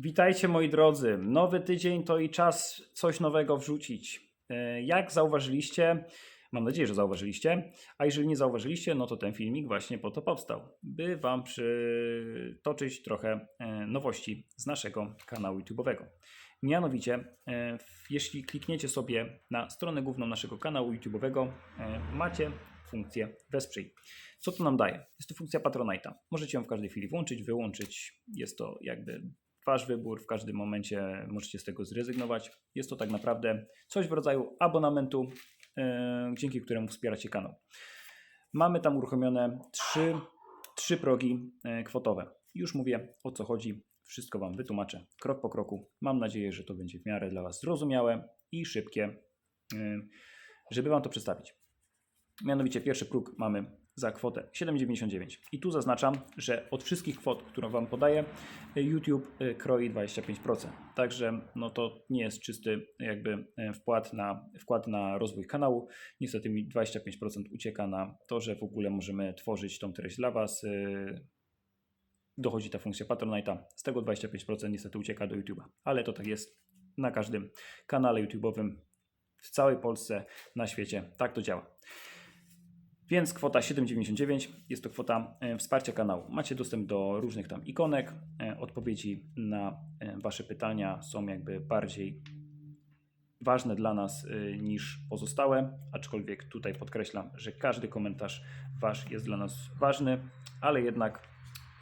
Witajcie moi drodzy. Nowy tydzień to i czas coś nowego wrzucić. E, Jak zauważyliście, mam nadzieję, że zauważyliście, a jeżeli nie zauważyliście, no to ten filmik właśnie po to powstał, by Wam przytoczyć trochę e, nowości z naszego kanału YouTube'owego. Mianowicie, e, jeśli klikniecie sobie na stronę główną naszego kanału YouTube'owego, macie funkcję Wesprzyj. Co to nam daje? Jest to funkcja Patronite'a. Możecie ją w każdej chwili włączyć, wyłączyć. Jest to jakby Wasz wybór, w każdym momencie możecie z tego zrezygnować. Jest to tak naprawdę coś w rodzaju abonamentu, e, dzięki któremu wspieracie kanał. Mamy tam uruchomione trzy, trzy progi e, kwotowe. Już mówię o co chodzi, wszystko Wam wytłumaczę krok po kroku. Mam nadzieję, że to będzie w miarę dla Was zrozumiałe i szybkie, e, żeby Wam to przedstawić. Mianowicie pierwszy próg mamy za kwotę 7,99. I tu zaznaczam, że od wszystkich kwot, które Wam podaję, YouTube e, kroi 25%. Także no to nie jest czysty jakby e, wkład na, wkład na rozwój kanału. Niestety mi 25% ucieka na to, że w ogóle możemy tworzyć tą treść dla Was. e, Dochodzi ta funkcja Patronite'a. Z tego 25% niestety ucieka do YouTube'a. Ale to tak jest na każdym kanale YouTube'owym w całej Polsce, na świecie. Tak to działa. Więc kwota 7,99 jest to kwota e, wsparcia kanału. Macie dostęp do różnych tam ikonek. e, Odpowiedzi na e, Wasze pytania są jakby bardziej ważne dla nas niż pozostałe, aczkolwiek tutaj podkreślam, że każdy komentarz Wasz jest dla nas ważny, ale jednak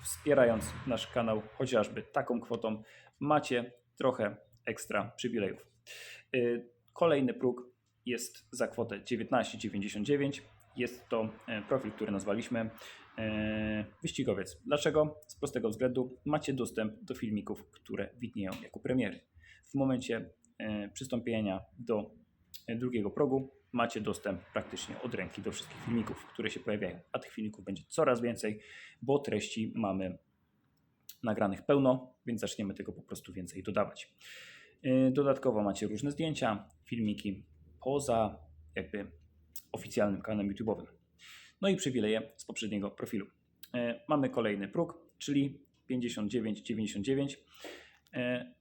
wspierając nasz kanał chociażby taką kwotą, macie trochę ekstra przywilejów. Kolejny próg jest za kwotę 19,99. Jest to e, profil, który nazwaliśmy e, wyścigowiec. Dlaczego? Z prostego względu macie dostęp do filmików, które widnieją jako premiery. W momencie e, przystąpienia do drugiego progu macie dostęp praktycznie od ręki do wszystkich filmików, które się pojawiają. A tych filmików będzie coraz więcej, bo treści mamy nagranych pełno, więc zaczniemy tego po prostu więcej dodawać. Dodatkowo macie różne zdjęcia, filmiki poza jakby oficjalnym kanałem YouTube'owym. No i przywileje z poprzedniego profilu. E, Mamy kolejny próg, czyli 59,99. E,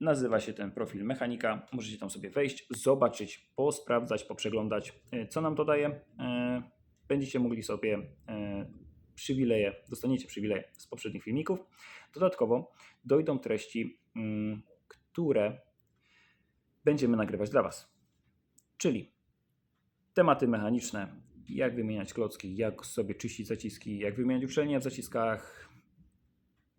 Nazywa się ten profil mechanika. Możecie tam sobie wejść, zobaczyć, posprawdzać, poprzeglądać, e, co nam to daje. Będziecie mogli sobie przywileje, dostaniecie przywileje z poprzednich filmików. Dodatkowo dojdą treści, mm, które będziemy nagrywać dla Was. Czyli tematy mechaniczne, jak wymieniać klocki, jak sobie czyścić zaciski, jak wymieniać uszczelnienia w zaciskach,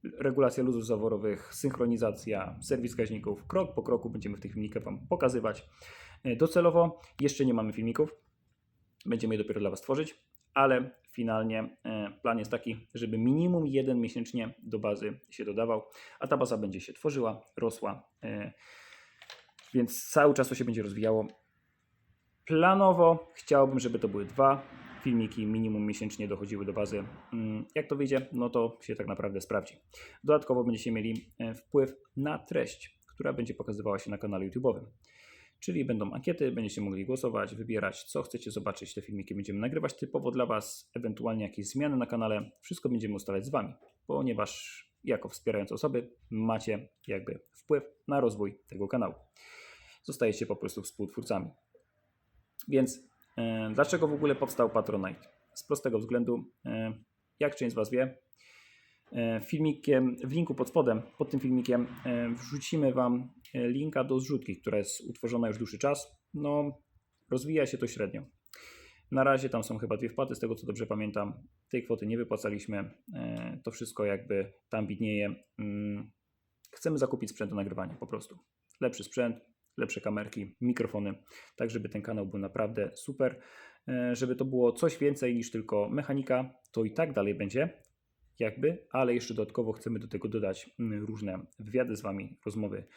regulacja luzów zaworowych, synchronizacja, serwis gaźników. Krok po kroku będziemy w tych filmikach Wam pokazywać. E, Docelowo jeszcze nie mamy filmików, będziemy je dopiero dla Was tworzyć, ale finalnie e, plan jest taki, żeby minimum jeden miesięcznie do bazy się dodawał, a ta baza będzie się tworzyła, rosła, e, więc cały czas to się będzie rozwijało. Planowo chciałbym, żeby to były dwa filmiki minimum miesięcznie dochodziły do bazy. Mm, Jak to wyjdzie, no to się tak naprawdę sprawdzi. Dodatkowo będziecie mieli e, wpływ na treść, która będzie pokazywała się na kanale YouTube'owym. Czyli będą ankiety, będziecie mogli głosować, wybierać, co chcecie zobaczyć. Te filmiki będziemy nagrywać typowo dla Was, ewentualnie jakieś zmiany na kanale. Wszystko będziemy ustalać z Wami, ponieważ jako wspierające osoby macie jakby wpływ na rozwój tego kanału. Zostajecie po prostu współtwórcami. Więc e, dlaczego w ogóle powstał Patronite? Z prostego względu, e, jak część z Was wie, e, filmikiem, w linku pod spodem, pod tym filmikiem wrzucimy Wam linka do zrzutki, która jest utworzona już dłuższy czas. No, rozwija się to średnio. Na razie tam są chyba dwie wpłaty, z tego co dobrze pamiętam. Tej kwoty nie wypłacaliśmy. To wszystko jakby tam widnieje. Mm, Chcemy zakupić sprzęt do nagrywania po prostu. Lepszy sprzęt, lepsze kamerki, mikrofony, tak żeby ten kanał był naprawdę super. E, Żeby to było coś więcej niż tylko mechanika, to i tak dalej będzie, jakby, ale jeszcze dodatkowo chcemy do tego dodać mm, różne wywiady z Wami, rozmowy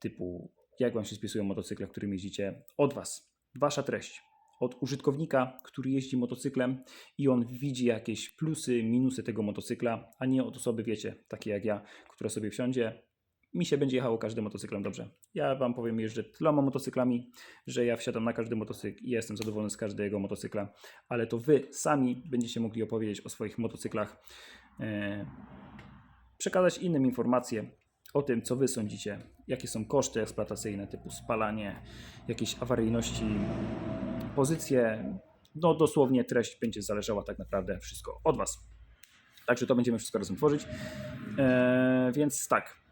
typu jak Wam się spisują motocykle, którym jeździcie, od Was, Wasza treść, od użytkownika, który jeździ motocyklem i on widzi jakieś plusy, minusy tego motocykla, a nie od osoby, wiecie, takiej jak ja, która sobie wsiądzie, mi się będzie jechało każdym motocyklem dobrze. Ja Wam powiem, jeżdżę tyloma motocyklami, że ja wsiadam na każdy motocykl i jestem zadowolony z każdego motocykla, ale to Wy sami będziecie mogli opowiedzieć o swoich motocyklach, e, przekazać innym informacje o tym, co wy sądzicie, jakie są koszty eksploatacyjne typu spalanie, jakieś awaryjności, pozycje. No dosłownie treść będzie zależała tak naprawdę wszystko od was. Także to będziemy wszystko razem tworzyć. Eee, więc tak,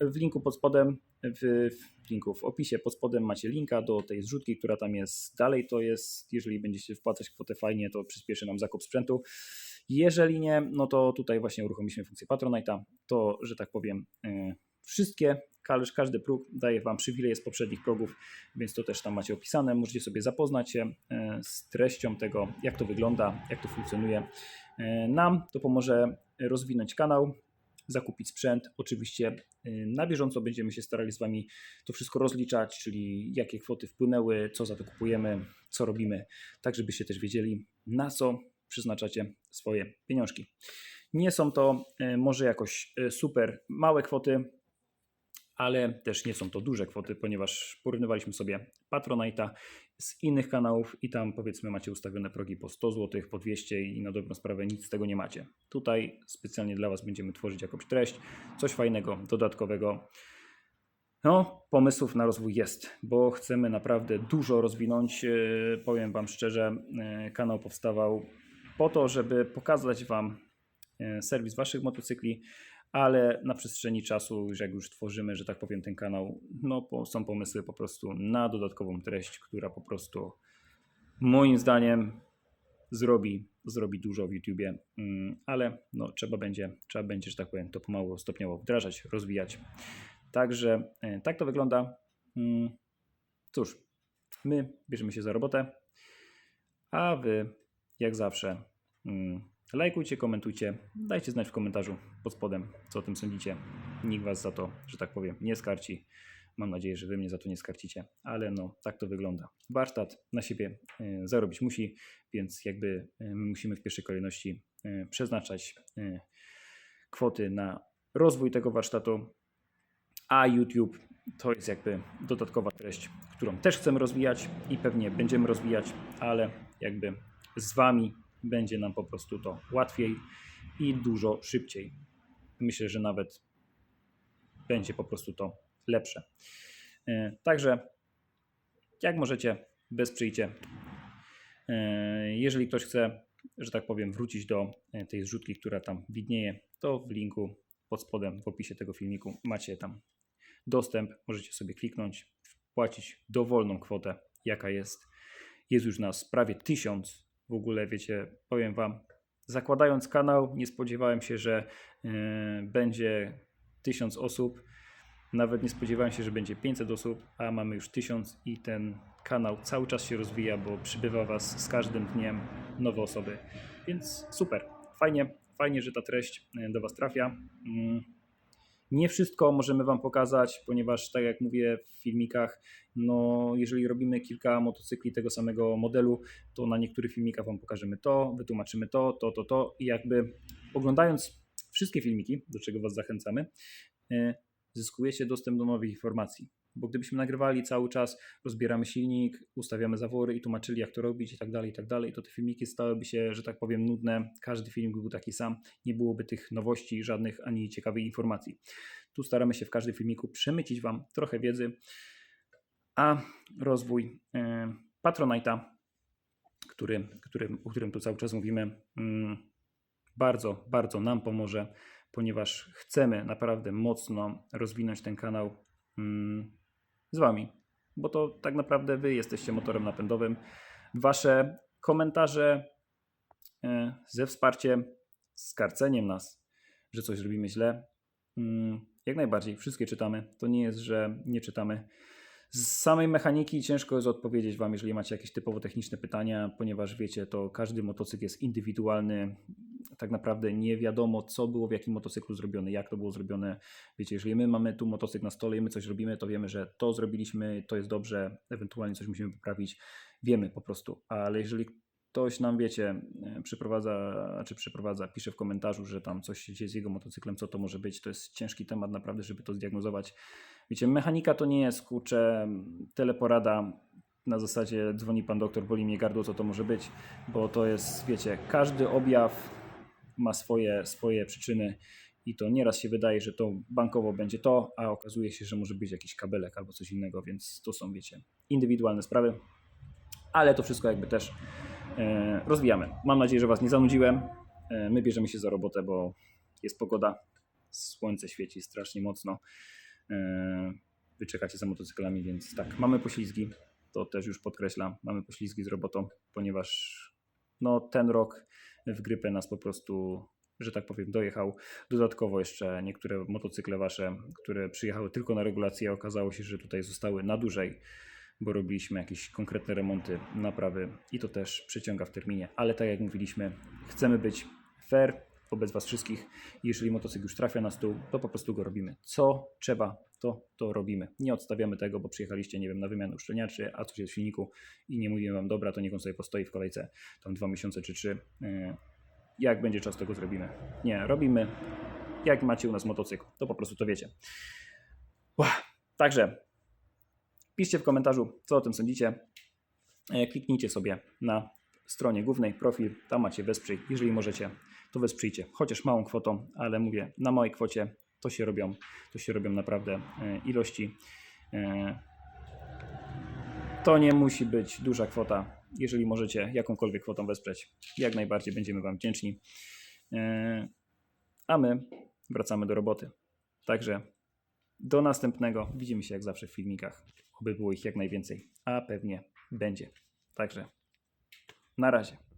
w linku pod spodem, w, w linku w opisie pod spodem macie linka do tej zrzutki, która tam jest dalej. To jest, jeżeli będziecie wpłacać kwotę fajnie, to przyspieszy nam zakup sprzętu. Jeżeli nie, no to tutaj właśnie uruchomiliśmy funkcję Patronite'a. To, że tak powiem, e, wszystkie, każdy, każdy próg daje Wam przywileje z poprzednich progów, więc to też tam macie opisane. Możecie sobie zapoznać się e, z treścią tego, jak to wygląda, jak to funkcjonuje. E, Nam to pomoże rozwinąć kanał, zakupić sprzęt. Oczywiście y, na bieżąco będziemy się starali z Wami to wszystko rozliczać, czyli jakie kwoty wpłynęły, co za to kupujemy, co robimy, tak żebyście też wiedzieli, na co przeznaczacie swoje pieniążki. Nie są to y, może jakoś y, super małe kwoty, ale też nie są to duże kwoty, ponieważ porównywaliśmy sobie Patronite'a z innych kanałów i tam powiedzmy macie ustawione progi po 100 zł, po 200 i na dobrą sprawę nic z tego nie macie. Tutaj specjalnie dla Was będziemy tworzyć jakąś treść, coś fajnego, dodatkowego. No, pomysłów na rozwój jest, bo chcemy naprawdę dużo rozwinąć. Yy, Powiem Wam szczerze, yy, kanał powstawał po to, żeby pokazać Wam yy, serwis Waszych motocykli, ale na przestrzeni czasu, jak już tworzymy, że tak powiem, ten kanał, no są pomysły po prostu na dodatkową treść, która po prostu moim zdaniem zrobi, zrobi dużo w YouTubie, Mm, ale no, trzeba będzie, trzeba będzie, że tak powiem, to pomału, stopniowo wdrażać, rozwijać. Także e, tak to wygląda. Mm, Cóż, my bierzemy się za robotę, a wy, jak zawsze, mm, lajkujcie, komentujcie, dajcie znać w komentarzu pod spodem, co o tym sądzicie. Nikt was za to, że tak powiem, nie skarci. Mam nadzieję, że wy mnie za to nie skarcicie, ale no, tak to wygląda. Warsztat na siebie e, zarobić musi, więc jakby e, my musimy w pierwszej kolejności e, przeznaczać kwoty na rozwój tego warsztatu, a YouTube to jest jakby dodatkowa treść, którą też chcemy rozwijać i pewnie będziemy rozwijać, ale jakby z Wami będzie nam po prostu to łatwiej i dużo szybciej. Myślę, że nawet będzie po prostu to lepsze. E, Także jak możecie, wesprzyjcie. E, Jeżeli ktoś chce, że tak powiem, wrócić do e, tej zrzutki, która tam widnieje, to w linku pod spodem w opisie tego filmiku macie tam dostęp. Możecie sobie kliknąć, wpłacić dowolną kwotę, jaka jest. Jest już nas prawie tysiąc. W ogóle, wiecie, powiem Wam, zakładając kanał, nie spodziewałem się, że e, będzie tysiąc osób. Nawet nie spodziewałem się, że będzie 500 osób, a mamy już 1000 i ten kanał cały czas się rozwija, bo przybywa Was z każdym dniem nowe osoby. Więc super, fajnie, fajnie, że ta treść e, do Was trafia. Mm. Nie wszystko możemy Wam pokazać, ponieważ tak jak mówię w filmikach, no jeżeli robimy kilka motocykli tego samego modelu, to na niektórych filmikach Wam pokażemy to, wytłumaczymy to, to, to, to i jakby oglądając wszystkie filmiki, do czego Was zachęcamy, e, zyskujecie dostęp do nowych informacji. Bo gdybyśmy nagrywali cały czas, rozbieramy silnik, ustawiamy zawory i tłumaczyli, jak to robić i tak dalej, i tak dalej, to te filmiki stałyby się, że tak powiem, nudne. Każdy filmik był taki sam, nie byłoby tych nowości żadnych ani ciekawych informacji. Tu staramy się w każdym filmiku przemycić Wam trochę wiedzy, a rozwój e, Patronite'a, który, który, o którym tu cały czas mówimy, mm, bardzo, bardzo nam pomoże, ponieważ chcemy naprawdę mocno rozwinąć ten kanał mm, z Wami, bo to tak naprawdę Wy jesteście motorem napędowym. Wasze komentarze e, ze wsparciem, z karceniem nas, że coś robimy źle, mm, jak najbardziej, wszystkie czytamy. To nie jest, że nie czytamy. Z samej mechaniki ciężko jest odpowiedzieć Wam, jeżeli macie jakieś typowo techniczne pytania, ponieważ wiecie, to każdy motocykl jest indywidualny. Tak naprawdę nie wiadomo, co było w jakim motocyklu zrobione, jak to było zrobione. Wiecie, jeżeli my mamy tu motocykl na stole i my coś robimy, to wiemy, że to zrobiliśmy, to jest dobrze, ewentualnie coś musimy poprawić. Wiemy po prostu, ale jeżeli ktoś nam, wiecie, e, przyprowadza, czy przyprowadza, pisze w komentarzu, że tam coś się dzieje z jego motocyklem, co to może być, to jest ciężki temat naprawdę, żeby to zdiagnozować. Wiecie, mechanika to nie jest, kurczę, teleporada na zasadzie dzwoni pan doktor, boli mnie gardło, co to może być, bo to jest, wiecie, każdy objaw ma swoje, swoje przyczyny I to nieraz się wydaje, że to bankowo będzie to, a okazuje się, że może być jakiś kabelek albo coś innego, więc to są, wiecie, indywidualne sprawy. Ale to wszystko jakby też e, rozwijamy. Mam nadzieję, że Was nie zanudziłem. E, my bierzemy się za robotę, bo jest pogoda, słońce świeci strasznie mocno. E, Wy czekacie za motocyklami, więc tak, mamy poślizgi, to też już podkreślam, mamy poślizgi z robotą, ponieważ no, ten rok w grypę nas po prostu, że tak powiem, dojechał. Dodatkowo jeszcze niektóre motocykle wasze, które przyjechały tylko na regulację, okazało się, że tutaj zostały na dłużej, bo robiliśmy jakieś konkretne remonty, naprawy i to też przyciąga w terminie. Ale tak jak mówiliśmy, chcemy być fair wobec was wszystkich. Jeżeli motocykl już trafia na stół, to po prostu go robimy. Co trzeba, to to robimy. Nie odstawiamy tego, bo przyjechaliście, nie wiem, na wymianę uszczelniaczy, a coś jest w silniku i nie mówimy wam, dobra, to niech on sobie postoi w kolejce tam dwa miesiące czy trzy. Yy, Jak będzie czas, to go zrobimy. Nie, robimy. Jak macie u nas motocykl, to po prostu to wiecie. Także piszcie w komentarzu, co o tym sądzicie. E, Kliknijcie sobie na stronie głównej profil, tam macie wesprzyj. Jeżeli możecie, to wesprzyjcie, chociaż małą kwotą, ale mówię, na małej kwocie to się robią, to się robią naprawdę e, ilości. E, To nie musi być duża kwota. Jeżeli możecie jakąkolwiek kwotą wesprzeć, jak najbardziej będziemy Wam wdzięczni. E, A my wracamy do roboty. Także do następnego. Widzimy się jak zawsze w filmikach. Oby było ich jak najwięcej, a pewnie będzie. Także na razie.